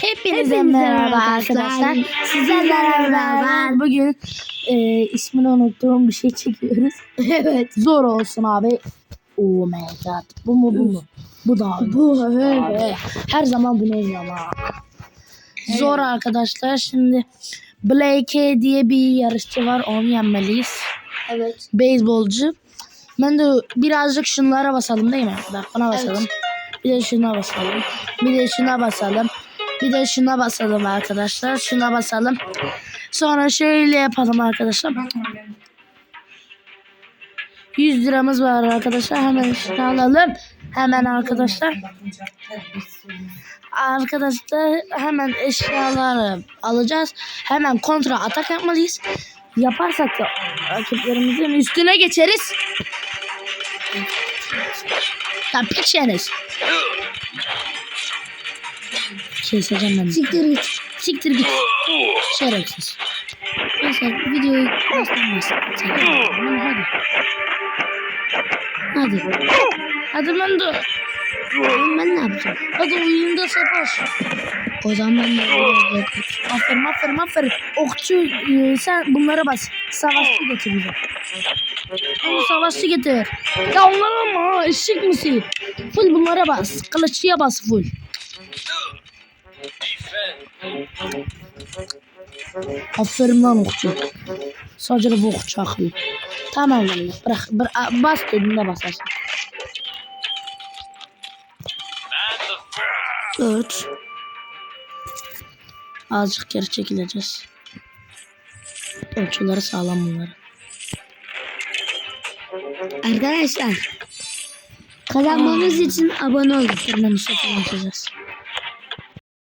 Hepinize merhaba arkadaşlar. Sizlerle beraber bugün e, ismini unuttuğum bir şey çekiyoruz. evet. Zor olsun abi. Oh my god. Bu mu bu mu? Bu da abi. Bu evet. Her zaman bunu oynuyorum ha. Zor arkadaşlar. Şimdi Blake diye bir yarışçı var. Onu yenmeliyiz. Evet. Beyzbolcu. Ben de birazcık şunlara basalım değil mi? Bak buna basalım. Bir de şuna basalım. Bir de şuna basalım. Bir de şuna basalım arkadaşlar. Şuna basalım. Sonra şöyle yapalım arkadaşlar. 100 liramız var arkadaşlar. Hemen şunu alalım. Hemen arkadaşlar. Arkadaşlar hemen eşyaları alacağız. Hemen kontra atak yapmalıyız. Yaparsak da rakiplerimizin üstüne geçeriz. Ya piçeniz. Keseceğim ben. Siktir git. Siktir git. Şerefsiz. Neyse videoyu başlayalım. Hadi. Hadi. Hadi ben de. Ben ne yapacağım? Hadi oyunda savaş. O zaman ben de Aferin aferin aferin. Okçu e, sen bunlara bas. Savaşçı getir bize. Onu savaşçı getir. Ya onlara ama eşek misin? Full bunlara bas. Kılıççıya bas full. Aferin lan okçu. Sadece bu okçu akıyor. Tamam lan. Bırak, bırak bas dediğinde basarsın. Dört. Azıcık geri çekileceğiz. Ölçüleri sağlam bunları. Arkadaşlar kazanmamız için abone olun. Tırmanışı falan yapacağız.